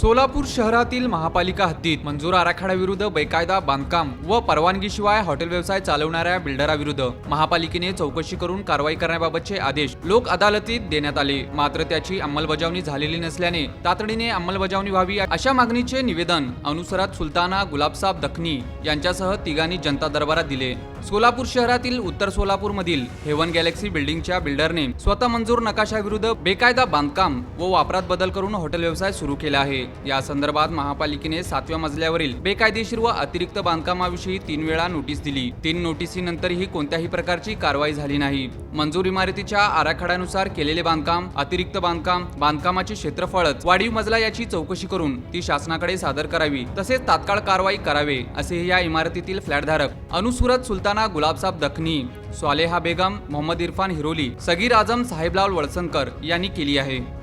सोलापूर शहरातील महापालिका हद्दीत मंजूर आराखड्याविरुद्ध बेकायदा बांधकाम व परवानगीशिवाय हॉटेल व्यवसाय चालवणाऱ्या बिल्डराविरुद्ध महापालिकेने चौकशी करून कारवाई करण्याबाबतचे आदेश लोक अदालतीत देण्यात आले. मात्र त्याची अंमलबजावणी झालेली नसल्याने तातडीने अंमलबजावणी व्हावी अशा मागणीचे निवेदन अनुसरात सुलताना गुलाबसाब दखनी यांच्यासह तिघांनी जनता दरबारात दिले. सोलापूर शहरातील उत्तर सोलापूर मधील हेवन गॅलेक्सी बिल्डिंगच्या बिल्डरने स्वतः मंजूर नकाशाविरुद्ध बेकायदा बांधकाम व वापरात बदल करून हॉटेल व्यवसाय सुरू केला आहे. या संदर्भात महापालिकेने सातव्या मजल्यावरील बेकायदेशीर व अतिरिक्त बांधकामाविषयी तीन वेळा नोटीस दिली. तीन नोटीसीनंतरही कोणत्याही प्रकारची कारवाई झाली नाही. मंजूर इमारतीच्या आराखड्यानुसार केलेले बांधकाम अतिरिक्त बांधकाम बांधकामाचे क्षेत्रफळच वाढीव मजला याची चौकशी करून ती शासनाकडे सादर करावी तसेच तात्काळ कारवाई करावे असे या इमारतीतील फ्लॅटधारक अनुसुरत सुलतान गुलाबसाब दखनी स्वालेहा बेगम मोहम्मद इरफान हिरोली सगीर आजम साहेबलाल वळसनकर यांनी केली आहे.